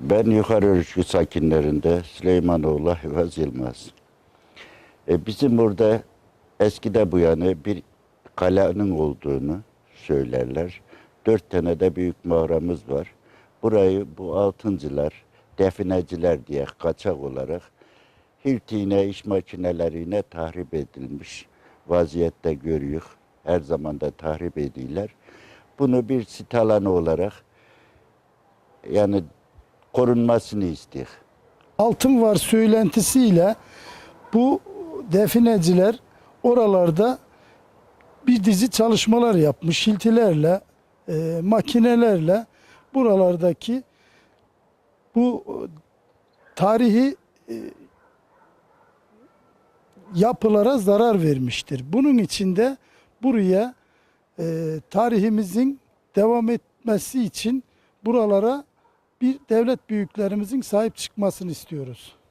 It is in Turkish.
Ben Yukarı Örüşkü sakinlerinde Süleymanoğlu Hıvaz Yılmaz. E, bizim burada eskide bu yana bir kalenin olduğunu söylerler. Dört tane de büyük mağaramız var. Burayı bu altıncılar, defineciler diye kaçak olarak hiltine, iş makineleriyle tahrip edilmiş vaziyette görüyor. Her zaman da tahrip ediyorlar. Bunu bir sit alanı olarak yani korunmasını istiyor. altın var söylentisiyle bu defineciler oralarda bir dizi çalışmalar yapmış. Hiltilerle, e, makinelerle buralardaki bu e, tarihi e, yapılara zarar vermiştir. Bunun için de buraya e, tarihimizin devam etmesi için buralara bir devlet büyüklerimizin sahip çıkmasını istiyoruz.